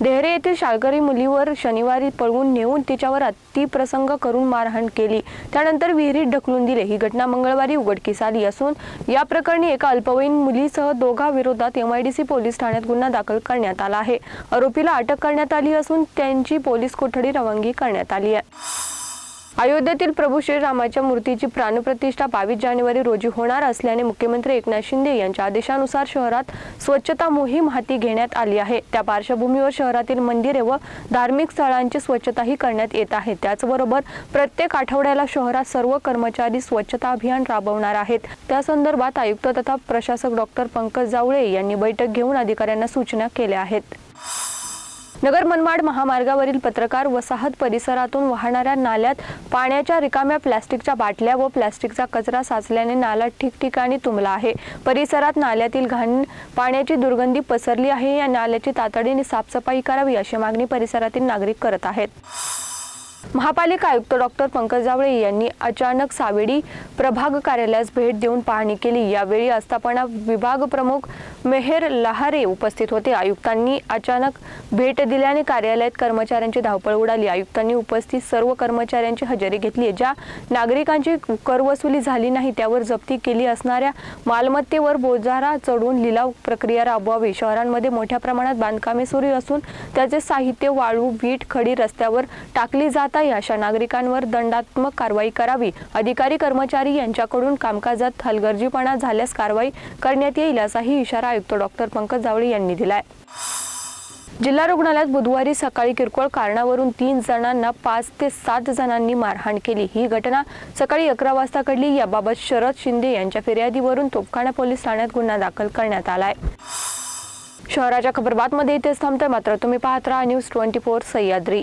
देहरे येथील शाळकरी मुलीवर शनिवारी पळवून नेऊन तिच्यावर अतिप्रसंग करून मारहाण केली. त्यानंतर विहिरीत ढकलून दिले. ही घटना मंगळवारी उघडकीस आली असून या प्रकरणी एका अल्पवयीन मुलीसह दोघा विरोधात एमआयडीसी पोलीस ठाण्यात गुन्हा दाखल करण्यात आला आहे. आरोपीला अटक करण्यात आली असून त्यांची पोलीस कोठडी रवानगी करण्यात आली आहे. अयोध्येतील प्रभू श्रीरामाच्या मूर्तीची प्राणप्रतिष्ठा बावीस जानेवारी रोजी होणार असल्याने मुख्यमंत्री एकनाथ शिंदे यांच्या आदेशानुसार शहरात स्वच्छता मोहीम हाती घेण्यात आली आहे. त्या पार्श्वभूमीवर शहरातील मंदिरे व धार्मिक स्थळांची स्वच्छताही करण्यात येत आहे. त्याचबरोबर प्रत्येक आठवड्याला शहरात सर्व कर्मचारी स्वच्छता अभियान राबवणार आहेत. त्या संदर्भात आयुक्त तथा प्रशासक डॉक्टर पंकज जावळे यांनी बैठक घेऊन अधिकाऱ्यांना सूचना केल्या आहेत. नगर मनमाड महामार्गावरील पत्रकार वसाहत परिसरातून वाहणाऱ्या नाल्यात पाण्याच्या रिकाम्या प्लॅस्टिकच्या बाटल्या व प्लॅस्टिकचा कचरा साचल्याने नाला ठिकठिकाणी तुंबला आहे. परिसरात नाल्यातील घाण पाण्याची दुर्गंधी पसरली आहे. या नाल्याची तातडीने साफसफाई करावी अशी मागणी परिसरातील नागरिक करत आहेत. महापालिका आयुक्त डॉक्टर पंकज जावळे यांनी अचानक सावेडी प्रभाग कार्यालयास भेट देऊन पाहणी केली. यावेळी आस्थापना विभाग प्रमुख मेहेर लहारे उपस्थित होते. आयुक्तांनी अचानक भेट दिल्याने कार्यालयात कर्मचाऱ्यांची धावपळ उडाली. आयुक्तांनी उपस्थित सर्व कर्मचाऱ्यांची हजेरी घेतली. ज्या नागरिकांची करवसुली झाली नाही त्यावर जप्ती केली असणाऱ्या मालमत्तेवर बोजारा चढून लिलाव प्रक्रिया राबवावी. शहरांमध्ये मोठ्या प्रमाणात बांधकामे सुरू असून त्याचे साहित्य वाळू वीट खडी रस्त्यावर टाकली जात आहे अशा नागरिकांवर दंडात्मक कारवाई करावी. अधिकारी कर्मचारी यांच्याकडून कामकाजात हलगर्जीपणा झाल्यास कारवाई करण्यात येईल असाही इशारा आयुक्त डॉक्टर पंकज जावळे यांनी दिलाय. जिल्हा रुग्णालयात बुधवारी सकाळी किरकोळ कारणावरून तीन जणांना पाच ते सात जणांनी मारहाण केली. ही घटना सकाळी अकरा वाजता घडली. याबाबत शरद शिंदे यांच्या फिर्यादीवरून तोपखाना पोलीस ठाण्यात गुन्हा दाखल करण्यात आलाय. शहराच्या खबरबातमध्ये इथेच थांबतोय. मात्र तुम्ही पाहत राहा न्यूज ट्वेंटी फोर सह्याद्री.